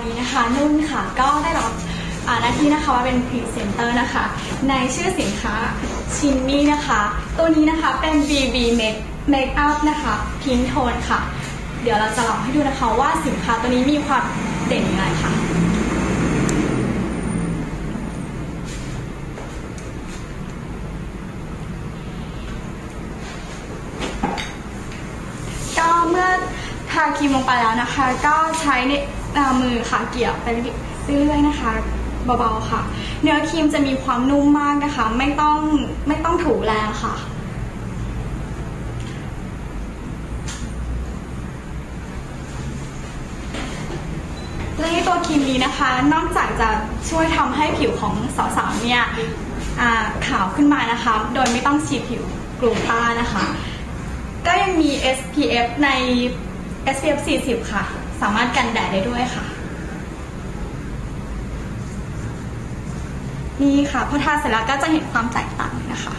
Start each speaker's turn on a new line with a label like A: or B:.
A: วันนี้นะคะนุ่นค่ะก็ได้รับหน้าที่นะคะว่าเป็นพรีเซนเตอร์นะคะ ในชื่อสินค้าชินนี่นะคะ ตัวนี้นะคะเป็น BB Make Makeup นะคะพินโทนค่ะ เดี๋ยวเราจะลองให้ดูนะคะว่าสินค้าตัวนี้มีความเด่นยังไงค่ะก็เมื่อทาครีมลงไปแล้วนะคะ ก็ใช้ใน มือค่ะเกี่ยวไปเรื่อยๆนะคะเบาๆค่ะ เนื้อครีมจะมีความนุ่มมากนะคะ ไม่ต้องไม่ต้องถูแรงค่ะ และในตัวครีมนี้นะคะ นอกจากจะช่วยทำให้ผิวของสาวๆเนี่ยขาวขึ้นมานะคะ โดยไม่ต้องฉีดผิวกลูต้านะคะ ก็ยังมี SPF ใน SPF 40 ค่ะ สามารถกันแดดได้ด้วยค่ะ นี่ค่ะพอทาเสร็จแล้วก็จะเห็นความแตกต่างนะคะ